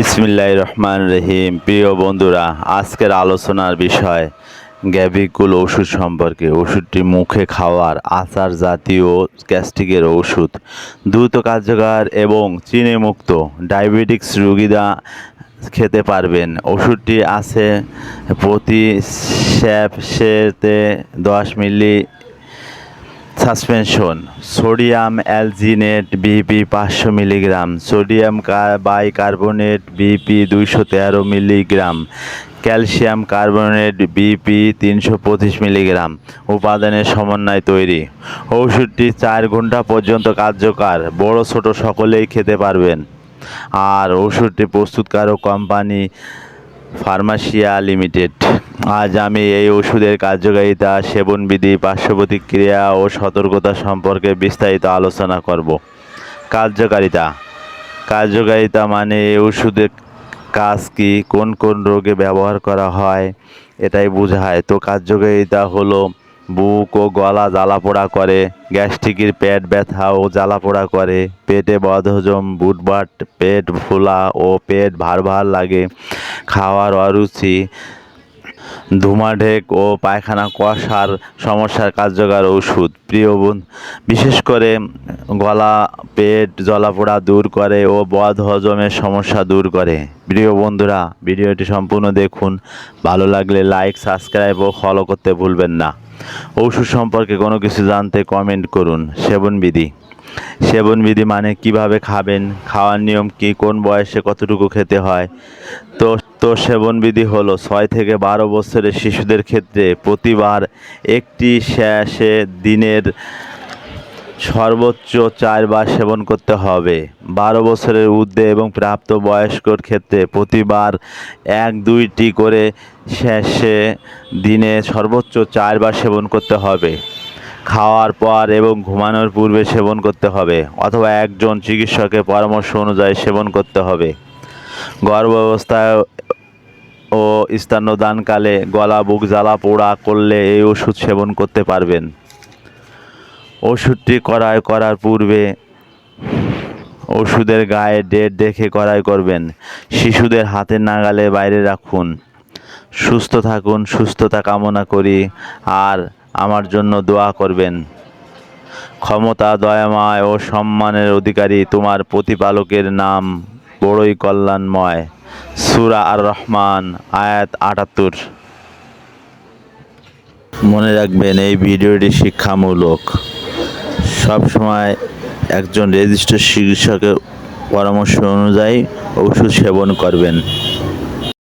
বিসমিল্লাহ রহমান রহিম। প্রিয় বন্ধুরা, আজকের আলোচনার বিষয় গ্যাভিকুল ওষুধ সম্পর্কে। ওষুধটি মুখে খাওয়ার আচার জাতীয় গ্যাস্ট্রিকের ওষুধ। দ্রুত কার্যকর এবং চিনি মুক্ত ডায়াবেটিক্স রোগীরা খেতে পারবেন। ওষুধটি আছে প্রতি স্যাপসেতে দশ milli suspension, sodium alginate BP পাঁচশো মিলিগ্রাম, সোডিয়াম বাইকার্বনেট বিপি দুইশো তেরো মিলিগ্রাম, ক্যালসিয়াম কার্বনেট বিপি তিনশো পঁচিশ মিলিগ্রাম, উপাদানের সমন্বয় তৈরি। ওষুধটি চার ঘণ্টা পর্যন্ত কার্যকর, বড় ছোট সকলেই খেতে পারবেন। আর ওষুধটি প্রস্তুতকারক কোম্পানি ফার্মাসিয়া লিমিটেড। আজ আমি এই ওষুধের কার্যকারিতা, সেবনবিধি পার্শ্ব প্রতিক্রিয়া ও সতর্কতা সম্পর্কে বিস্তারিত আলোচনা করব। কার্যকারিতা। কার্যকারিতা মানে এই ওষুধের কাজ কি, কোন কোন রোগে ব্যবহার করা হয়, এটাই বোঝায়। তো কার্যকারিতা হলো বুক ও গলা জ্বালাপোড়া করে, গ্যাস্ট্রিকের পেট ব্যথা ও জ্বালাপোড়া করে, পেটে বদহজম, বুটবাট, পেট ফোলা ও পেট ভার ভার লাগে, খাওয়ার অরুচি, ধুমাঢেক ও পায়খানা কষার সমস্যার কার্যকর ওষুধ। প্রিয় বিশেষ করে গলা, পেট জলাপোড়া দূর করে ও বদ হজমের সমস্যা দূর করে। প্রিয় বন্ধুরা, ভিডিওটি সম্পূর্ণ দেখুন। ভালো লাগলে লাইক সাবস্ক্রাইব ও ফলো করতে ভুলবেন না। ওষুধ সম্পর্কে কোনো কিছু জানতে কমেন্ট করুন। সেবনবিধি সেবনবিধি মানে কীভাবে খাবেন, খাওয়ার নিয়ম কি, কোন বয়সে কতটুকু খেতে হয়। তো তো সেবনবিধি হলো ছয় থেকে বারো বছরের শিশুদের ক্ষেত্রে প্রতিবার একটি শেষে দিনের সর্বোচ্চ চারবার সেবন করতে হবে। বারো বছরের ঊর্ধ্বে এবং প্রাপ্ত বয়স্কর ক্ষেত্রে প্রতিবার এক, দুইটি করে শেষে দিনে সর্বোচ্চ চারবার সেবন করতে হবে। খাওয়ার পর এবং ঘুমানোর পূর্বে সেবন করতে হবে অথবা একজন চিকিৎসকের পরামর্শ অনুযায়ী সেবন করতে হবে। গর্ভাবস্থায় ও স্তন্যদানকালে গলা, বুক জ্বালা, পোড়া করলে এই ওষুধ সেবন করতে পারবেন। ওষুধটি করাই করার পূর্বে ওষুধের গায়ে ডেট দেখে করাই করবেন। শিশুদের হাতের নাগালে বাইরে রাখুন। সুস্থ থাকুন, সুস্থতা কামনা করি। আর আমার জন্য দোয়া করবেন। ক্ষমতা, দয়াময় ও সম্মানের অধিকারী তোমার প্রতিপালকের নাম বড়ই কল্যাণময়। সুরা আর রহমান আয়াত আটাত্তর। মনে রাখবেন, এই ভিডিওটি শিক্ষামূলক। সবসময় একজন রেজিস্টার চিকিৎসকের পরামর্শ অনুযায়ী ওষুধ সেবন করবেন।